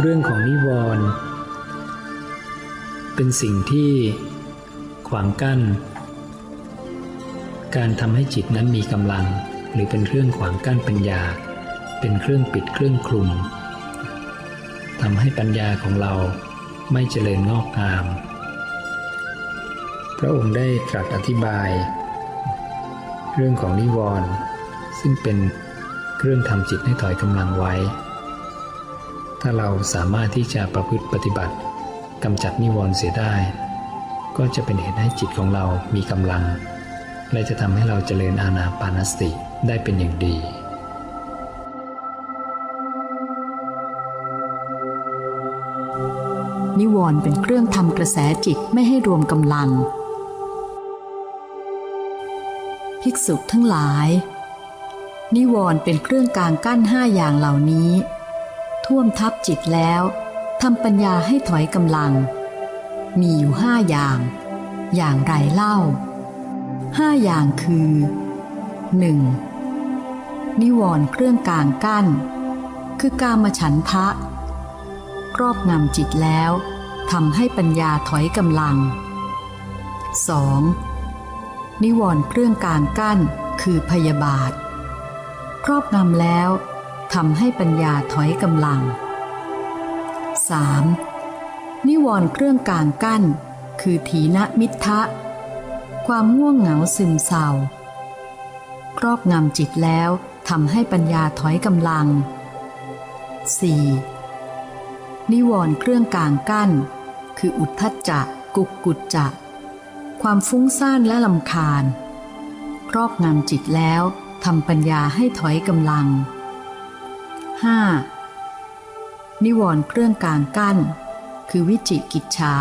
เรื่องของนิวรณ์เป็นสิ่งที่ขวางกั้น การทำให้จิตนั้นมีกำลัง หรือเป็นเครื่องขวางกั้นปัญญา เป็นเครื่องปิดเครื่องคลุมทำให้ปัญญาของเราไม่เจริญงอกงาม พระองค์ได้ตรัสอธิบาย เรื่องของนิวรณ์ซึ่งเป็นเครื่องทำจิตให้ถอยกำลังไว้ ถ้าเราสามารถที่จะประพฤติปฏิบัติกำจัดนิวรณ์เสียได้ ก็จะเป็นเหตุให้จิตของเรามีกำลัง และจะทำให้เราเจริญอาณาปานสติได้เป็นอย่างดีนิวรณ์เป็นเครื่องทำกระแสจิตไม่ให้รวมกำลัง ภิกษุทั้งหลาย นิวรณ์เป็นเครื่องกลางกั้นห้าอย่างเหล่านี้ ท่วมทับจิตแล้วทำปัญญาให้ถอยกำลัง มีอยู่ห้าอย่าง อย่างไรเล่าห้าอย่างคือ 1. นิวรณ์เครื่องกลางกั้น คือกามฉันทะ ครอบงำจิตแล้วทำให้ปัญญาถอยกำลัง 2. นิวรณ์เครื่องกลางกั้นคือพยาบาท ครอบงำแล้ว ทำให้ปัญญาถอยกำลัง 3. นิวรณ์เครื่องกลางกั้น คือถีนมิทะความง่วงเหงาซึมเศร้าครอบงำจิตแล้วทำให้ปัญญาถอยกำลัง 4. นิวรณ์เครื่องกลางกั้น คืออุทธัจจะกุกกุจจะความฟุ้งซ่านและลำคาญ ครอบงำจิตแล้วทำปัญญาให้ถอยกำลัง 5. นิวรณ์เครื่องกลางกั้น คือวิจิกิจฉา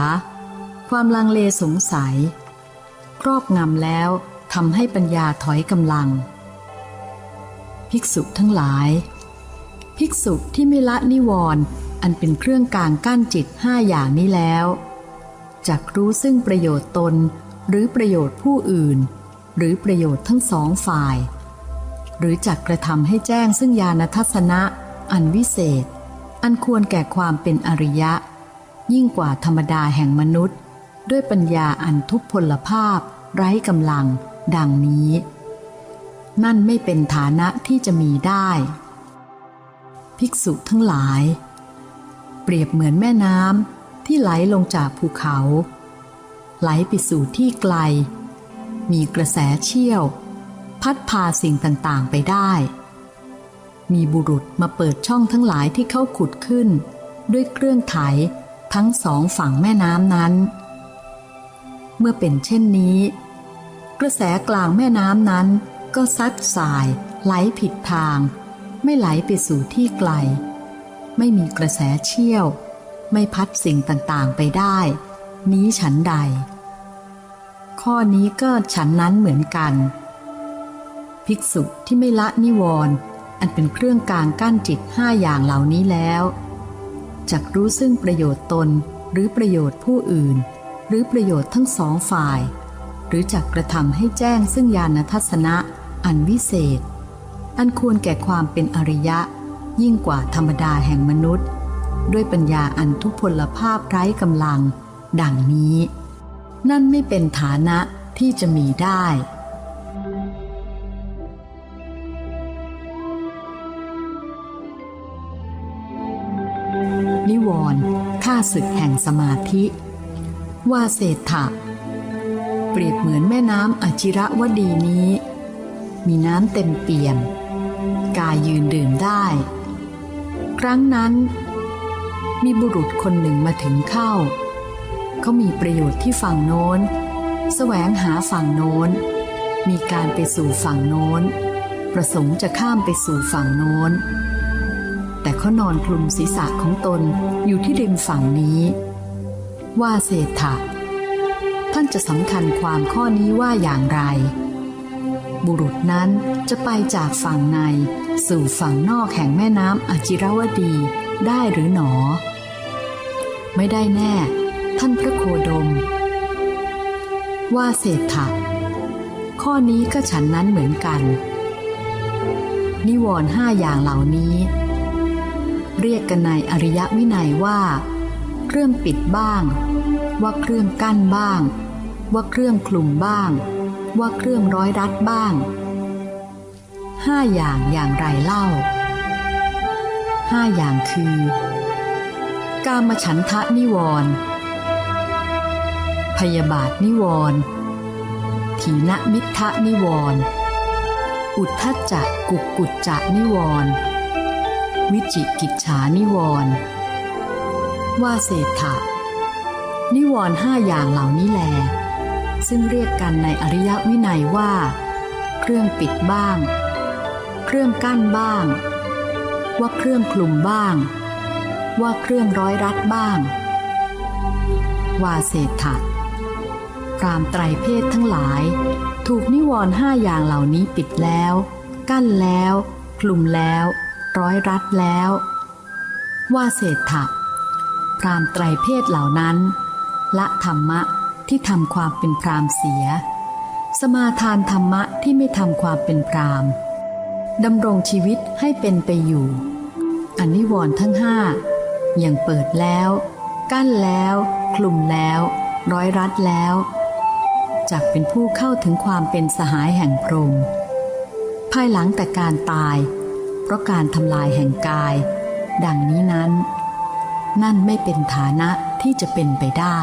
ความลังเลสงสัย ครอบงำแล้วทำให้ปัญญาถอยกำลัง ภิกษุทั้งหลาย ภิกษุที่ไม่ละนิวรณ์อันเป็นเครื่องกลางกั้นจิตห้าอย่างนี้แล้วจักรู้ซึ่งประโยชน์ตนหรือประโยชน์ผู้อื่น หรือประโยชน์ทั้งสองฝ่าย หรือจักกระทำให้แจ้งซึ่งญาณทัศนะ อันวิเศษ อันควรแก่ความเป็นอริยะ ยิ่งกว่าธรรมดาแห่งมนุษย์ ด้วยปัญญาอันทุพพลภาพ ไร้กำลัง ดังนี้ นั่นไม่เป็นฐานะที่จะมีได้ ภิกษุทั้งหลาย เปรียบเหมือนแม่น้ำที่ไหลลงจากภูเขา ไหลไปสู่ที่ไกล มีกระแสเชี่ยว พัดพาสิ่งต่างๆไปได้ มีบุรุษมาเปิดช่องทั้งหลายที่เขาขุดขึ้น ด้วยเครื่องไถทั้งสองฝั่งแม่น้ำนั้น เมื่อเป็นเช่นนี้ กระแสกลางแม่น้ำนั้น ก็ซัดสายไหลผิดทาง ไม่ไหลไปสู่ที่ไกล ไม่มีกระแสเชี่ยว ไม่พัดสิ่งต่างๆไปได้ นี้ฉันใด ข้อนี้ก็ฉันนั้นเหมือนกัน ภิกษุที่ไม่ละนิวรณ์ อันเป็นเครื่องกลางกั้นจิตห้าอย่างเหล่านี้แล้วจักรู้ซึ่งประโยชน์ตนหรือประโยชน์ผู้อื่น หรือประโยชน์ทั้งสองฝ่าย หรือจักกระทำให้แจ้งซึ่งญาณทัศนะอันวิเศษ อันควรแก่ความเป็นอริยะ ยิ่งกว่าธรรมดาแห่งมนุษย์ ด้วยปัญญาอันทุพพลภาพไร้กำลัง ดังนี้ นั่นไม่เป็นฐานะที่จะมีได้ วรณ์ข้าศึกแห่งสมาธิ ว่าเศรษฐะเปรียบเหมือนแม่น้ำอจิระวดีนี้ มีน้ำเต็มเปี่ยม กายยืนดื่มได้ ครั้งนั้น มีบุรุษคนหนึ่งมาถึงเข้า เขามีประโยชน์ที่ฝั่งโน้น แสวงหาฝั่งโน้น มีการไปสู่ฝั่งโน้น ประสงค์จะข้ามไปสู่ฝั่งโน้น แต่เขานอนคลุมศีรษะของตนอยู่ที่ริมฝั่งนี้ ว่าเศรษฐะท่านจะสำคัญความข้อนี้ว่าอย่างไร บุรุษนั้นจะไปจากฝั่งใน สู่ฝั่งนอกแห่งแม่น้ำอจิรวดีได้หรือหนอ ไม่ได้แน่ ท่านพระโคดม ว่าเศรษฐะข้อนี้ก็ฉันนั้นเหมือนกัน นิวรณ์ห้าอย่างเหล่านี้ เรียกกันในอริยวินัยว่า เครื่องปิดบ้าง ว่าเครื่องกั้นบ้าง ว่าเครื่องคลุมบ้าง ว่าเครื่องร้อยรัดบ้างห้าอย่างอย่างไรเล่าห้าอย่างคือ กามฉันทะนิวรณ์พยาบาทนิวรณ์ถีนมิทะนิวรณ์อุทธจจะกุกกุจจะนิวรณ์ วิจิกิจฉานิวร์ว่าเศรษฐะนิวร์ห้าอย่างเหล่านี้แล ซึ่งเรียกกันในอริยวินัยว่า เครื่องปิดบ้าง เครื่องกั้นบ้าง ว่าเครื่องคลุมบ้าง ว่าเครื่องร้อยรัดบ้างว่าเศรษฐะพรามไตรเพศทั้งหลาย ถูกนิวรณ์ห้าอย่างเหล่านี้ปิดแล้ว กั้นแล้ว คลุมแล้ว ร้อยรัดแล้ว ว่าเศรษฐะพรามไตรเพศเหล่านั้น ละธรรมะที่ทำความเป็นพรามเสีย สมาทานธรรมะที่ไม่ทำความเป็นพรามดำรงชีวิตให้เป็นไปอยู่อนิวรณ์ทั้งห้าอย่างเปิดแล้ว กั้นแล้ว คลุมแล้ว ร้อยรัดแล้วจักเป็นผู้เข้าถึงความเป็นสหายแห่งพรหมภายหลังแต่การตาย เพราะการทำลายแห่งกาย ดังนี้นั้น นั่นไม่เป็นฐานะที่จะเป็นไปได้